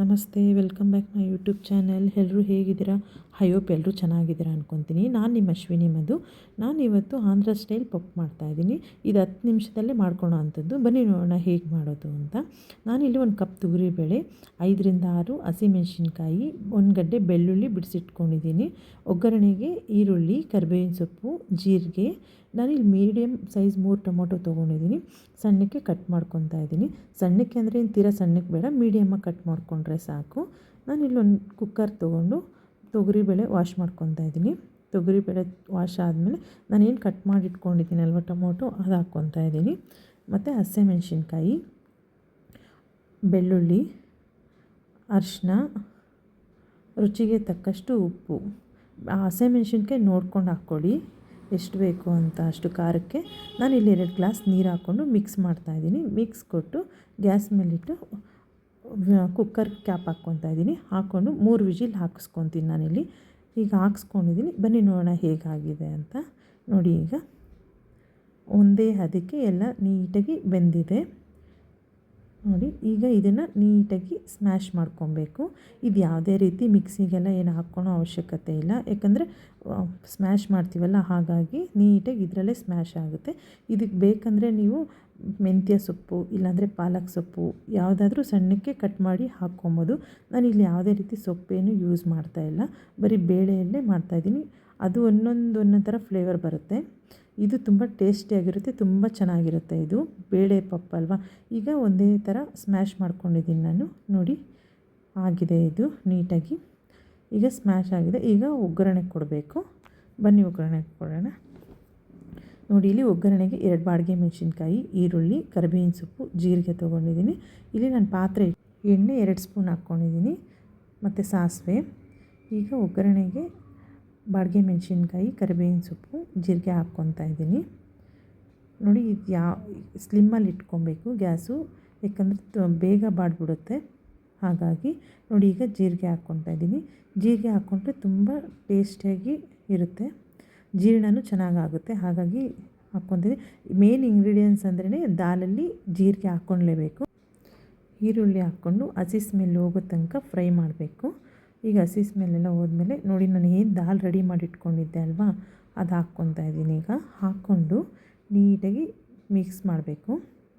ನಮಸ್ತೆ, welcome back my YouTube channel. ಎಲ್ಲರೂ ಹೇಗಿದ್ದೀರಾ? ಹೈಯೋಪ್ ಎಲ್ಲರೂ ಚೆನ್ನಾಗಿದ್ದೀರಾ ಅಂದ್ಕೊತೀನಿ ನಾನು ನಿಮ್ಮ ಅಶ್ವಿನಿ ಮಧು. ನಾನು ಇವತ್ತು ಆಂಧ್ರ ಸ್ಟೈಲ್ ಪಪ್ಪು ಮಾಡ್ತಾಯಿದ್ದೀನಿ ಇದು ಹತ್ತು ನಿಮಿಷದಲ್ಲೇ ಮಾಡ್ಕೊಳ್ಳೋ ಅಂಥದ್ದು. ಬನ್ನಿ ನೋಡೋಣ ಹೇಗೆ ಮಾಡೋದು ಅಂತ. ನಾನಿಲ್ಲಿ ಒಂದು ಕಪ್ ತೊಗರಿಬೇಳೆ ಐದರಿಂದ ಆರು ಹಸಿಮೆಣ್ಸಿನ್ಕಾಯಿ ಒಂದು ಗಡ್ಡೆ ಬೆಳ್ಳುಳ್ಳಿ ಬಿಡಿಸಿಟ್ಕೊಂಡಿದ್ದೀನಿ. ಒಗ್ಗರಣೆಗೆ ಈರುಳ್ಳಿ, ಕರಿಬೇವಿನ ಸೊಪ್ಪು, ಜೀರಿಗೆ ನಾನಿಲ್ಲಿ ಮೀಡಿಯಮ್ ಸೈಜ್ ಮೂರು ಟೊಮೊಟೊ ತೊಗೊಂಡಿದ್ದೀನಿ. ಸಣ್ಣಕ್ಕೆ ಕಟ್ ಮಾಡ್ಕೊತಾ ಇದ್ದೀನಿ. ಸಣ್ಣಕ್ಕೆ ಅಂದರೆ ಏನು ತೀರಾ ಸಣ್ಣಕ್ಕೆ ಬೇಡ ಮೀಡಿಯಮ್ಮಾಗಿ ಕಟ್ ಮಾಡಿಕೊಂಡ್ರೆ ಸಾಕು. ನಾನು ಒಂದು ಕುಕ್ಕರ್ ತೊಗೊಂಡು ತೊಗರಿಬೇಳೆ ವಾಶ್ ಮಾಡ್ಕೊತಾ ಇದ್ದೀನಿ. ತೊಗರಿಬೇಳೆ ವಾಶ್ ಆದಮೇಲೆ ನಾನೇನು ಕಟ್ ಮಾಡಿಟ್ಕೊಂಡಿದ್ದೀನಿ ಅಲ್ವ ಟೊಮೊಟೊ, ಅದು ಹಾಕ್ಕೊತಾ ಇದ್ದೀನಿ. ಮತ್ತು ಹಸಿಮೆಣ್ಸಿನ್ಕಾಯಿ ಬೆಳ್ಳುಳ್ಳಿ ಅರಿಶಿನ ರುಚಿಗೆ ತಕ್ಕಷ್ಟು ಉಪ್ಪು. ಹಸಿಮೆಣ್ಸಿನ್ಕಾಯಿ ನೋಡ್ಕೊಂಡು ಹಾಕ್ಕೊಳ್ಳಿ ಎಷ್ಟು ಬೇಕು ಅಂತ ಅಷ್ಟು ಖಾರಕ್ಕೆ ನಾನು ಇಲ್ಲಿ ಎರಡು ಗ್ಲಾಸ್ ನೀರು ಹಾಕ್ಕೊಂಡು ಮಿಕ್ಸ್ ಮಾಡ್ತಾಯಿದ್ದೀನಿ ಮಿಕ್ಸ್ ಕೊಟ್ಟು ಗ್ಯಾಸ್ ಮೇಲಿಟ್ಟು ಕುಕ್ಕರ್ ಕ್ಯಾಪ್ ಹಾಕ್ಕೊತಾ ಇದ್ದೀನಿ. ಹಾಕ್ಕೊಂಡು ಮೂರು ವಿಜಿಲ್ ಹಾಕಿಸ್ಕೊತೀನಿ ನಾನಿಲ್ಲಿ. ಈಗ ಹಾಕ್ಸ್ಕೊಂಡಿದ್ದೀನಿ. ಬನ್ನಿ ನೋಡೋಣ ಹೇಗಾಗಿದೆ ಅಂತ. ನೋಡಿ ಈಗ ಒಂದೇ ಹದಕ್ಕೆ ಎಲ್ಲ ನೀಟಾಗಿ ಬೆಂದಿದೆ. ನೋಡಿ, ಈಗ ಇದನ್ನು ನೀಟಾಗಿ ಸ್ಮ್ಯಾಶ್ ಮಾಡ್ಕೊಬೇಕು. ಇದು ಯಾವುದೇ ರೀತಿ ಮಿಕ್ಸಿಗೆಲ್ಲ ಏನು ಹಾಕ್ಕೊಳೋ ಅವಶ್ಯಕತೆ ಇಲ್ಲ. ಯಾಕಂದರೆ ಸ್ಮ್ಯಾಶ್ ಮಾಡ್ತೀವಲ್ಲ, ಹಾಗಾಗಿ ನೀಟಾಗಿ ಇದರಲ್ಲೇ ಸ್ಮ್ಯಾಶ್ ಆಗುತ್ತೆ. ಇದಕ್ಕೆ ಬೇಕಂದರೆ ನೀವು ಮೆಂತ್ಯ ಸೊಪ್ಪು, ಇಲ್ಲಾಂದರೆ ಪಾಲಕ್ ಸೊಪ್ಪು ಯಾವುದಾದ್ರೂ ಸಣ್ಣಕ್ಕೆ ಕಟ್ ಮಾಡಿ ಹಾಕ್ಕೊಬೋದು. ನಾನು ಇಲ್ಲಿ ಯಾವುದೇ ರೀತಿ ಸೊಪ್ಪೇನು ಯೂಸ್ ಮಾಡ್ತಾಯಿಲ್ಲ ಬರೀ ಬೇಳೆಯಲ್ಲೇ ಮಾಡ್ತಾಯಿದ್ದೀನಿ ಅದು ಒಂದೊಂದು ಒಂದೊಂದು ಥರ ಫ್ಲೇವರ್ ಬರುತ್ತೆ. ಇದು ತುಂಬ ಟೇಸ್ಟಿಯಾಗಿರುತ್ತೆ ತುಂಬ ಚೆನ್ನಾಗಿರುತ್ತೆ ಇದು. ಬೇಳೆ ಪಪ್ಪ ಅಲ್ವಾ? ಈಗ ಒಂದೇ ಥರ ಸ್ಮ್ಯಾಶ್ ಮಾಡ್ಕೊಂಡಿದ್ದೀನಿ ನಾನು. ನೋಡಿ, ಆಗಿದೆ ಇದು ನೀಟಾಗಿ. ಈಗ ಸ್ಮ್ಯಾಶ್ ಆಗಿದೆ. ಈಗ ಒಗ್ಗರಣೆ ಕೊಡಬೇಕು. ಬನ್ನಿ ಒಗ್ಗರಣೆ ಕೊಡೋಣ. ನೋಡಿ, ಇಲ್ಲಿ ಒಗ್ಗರಣೆಗೆ ಎರಡು ಬಾಡಿಗೆ ಮೆಣಸಿನ್ಕಾಯಿ, ಈರುಳ್ಳಿ, ಕರಿಬೇವಿನ ಸೊಪ್ಪು, ಜೀರಿಗೆ ತೊಗೊಂಡಿದ್ದೀನಿ. ಇಲ್ಲಿ ನಾನು ಪಾತ್ರೆ, ಎಣ್ಣೆ ಎರಡು ಸ್ಪೂನ್ ಹಾಕ್ಕೊಂಡಿದ್ದೀನಿ. ಮತ್ತು ಸಾಸಿವೆ. ಈಗ ಒಗ್ಗರಣೆಗೆ ಬಾಡಿಗೆ ಮೆಣಸಿನ್ಕಾಯಿ, ಕರಿಬೇವಿನ ಸೊಪ್ಪು, ಜೀರಿಗೆ ಹಾಕ್ಕೊತಾ ಇದ್ದೀನಿ. ನೋಡಿ, ಇದು ಯಾವ, ಸ್ಲಿಮ್ಮಲ್ಲಿ ಇಟ್ಕೊಬೇಕು ಗ್ಯಾಸು, ಯಾಕಂದರೆ ಬೇಗ ಬಾಡ್ಬಿಡುತ್ತೆ. ಹಾಗಾಗಿ ನೋಡಿ, ಈಗ ಜೀರಿಗೆ ಹಾಕ್ಕೊತಾ ಇದ್ದೀನಿ. ಜೀರಿಗೆ ಹಾಕ್ಕೊಂಡ್ರೆ ತುಂಬ ಟೇಸ್ಟಿಯಾಗಿ ಇರುತ್ತೆ. ಜೀರ್ಣನೂ ಚೆನ್ನಾಗಾಗುತ್ತೆ. ಹಾಗಾಗಿ ಹಾಕ್ಕೊತೀನಿ ಮೇನ್ ಇಂಗ್ರೀಡಿಯೆಂಟ್ಸ್ ಅಂದ್ರೇ ದಾಲಲ್ಲಿ ಜೀರಿಗೆ ಹಾಕ್ಕೊಳ್ಲೇಬೇಕು ಈರುಳ್ಳಿ ಹಾಕ್ಕೊಂಡು ಹಸಿ ಸ್ಮೆಲ್ ಹೋಗೋ ತನಕ ಫ್ರೈ ಮಾಡಬೇಕು. ಈಗ ಹಸಿ ಸ್ಮೆಲ್ಲೆಲ್ಲ ಹೋದ್ಮೇಲೆ ನೋಡಿ ನಾನು ಏನು ದಾಲ್ ರೆಡಿ ಮಾಡಿ ಇಟ್ಕೊಂಡಿದ್ದೆ ಅಲ್ವಾ? ಅದು ಹಾಕ್ಕೊತಾ ಇದ್ದೀನಿ ಈಗ. ಹಾಕ್ಕೊಂಡು ನೀಟಾಗಿ ಮಿಕ್ಸ್ ಮಾಡಬೇಕು.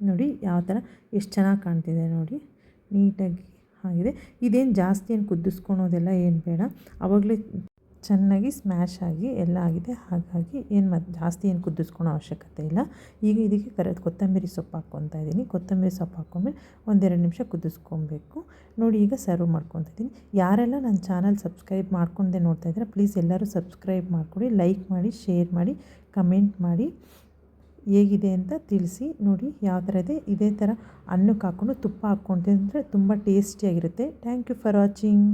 ನೋಡಿ ಯಾವ ಥರ ಎಷ್ಟು ಚೆನ್ನಾಗಿ ಕಾಣ್ತಿದೆ ನೋಡಿ. ನೀಟಾಗಿ ಆಗಿದೆ. ಇದೇನು ಜಾಸ್ತಿ ಏನು ಕುದಿಸ್ಕೊಳೋದೆಲ್ಲ ಏನು ಬೇಡ. ಆವಾಗಲೇ ಚೆನ್ನಾಗಿ ಸ್ಮ್ಯಾಶ್ ಆಗಿ ಎಲ್ಲ ಆಗಿದೆ. ಹಾಗಾಗಿ ಏನು ಮತ್ತು ಜಾಸ್ತಿ ಏನು ಕುದಿಸ್ಕೊಳೋ ಅವಶ್ಯಕತೆ ಇಲ್ಲ. ಈಗ ಇದಕ್ಕೆ ಕರೆದು ಕೊತ್ತಂಬರಿ ಸೊಪ್ಪು ಹಾಕ್ಕೊತಾ ಇದ್ದೀನಿ ಕೊತ್ತಂಬರಿ ಸೊಪ್ಪು ಹಾಕ್ಕೊಂಡ್ಮೇಲೆ ಒಂದೆರಡು ನಿಮಿಷ ಕುದಿಸ್ಕೊಬೇಕು. ನೋಡಿ ಈಗ ಸರ್ವ್ ಮಾಡ್ಕೊತಾ ಇದ್ದೀನಿ ಯಾರೆಲ್ಲ ನನ್ನ ಚಾನಲ್ ಸಬ್ಸ್ಕ್ರೈಬ್ ಮಾಡ್ಕೊಂಡೆ ನೋಡ್ತಾ ಇದ್ದೀರಾ ಪ್ಲೀಸ್ ಎಲ್ಲರೂ ಸಬ್ಸ್ಕ್ರೈಬ್ ಮಾಡಿಕೊಡಿ ಲೈಕ್ ಮಾಡಿ ಶೇರ್ ಮಾಡಿ ಕಮೆಂಟ್ ಮಾಡಿ. ಹೇಗಿದೆ ಅಂತ ತಿಳಿಸಿ. ನೋಡಿ ಯಾವ ಥರ ಇದೆ. ಇದೇ ಥರ ಅನ್ನಕ್ಕೆ ಹಾಕ್ಕೊಂಡು ತುಪ್ಪ ಹಾಕ್ಕೊಂಡು ತುಂಬ ಟೇಸ್ಟಿಯಾಗಿರುತ್ತೆ ಥ್ಯಾಂಕ್ ಯು ಫಾರ್ ವಾಚಿಂಗ್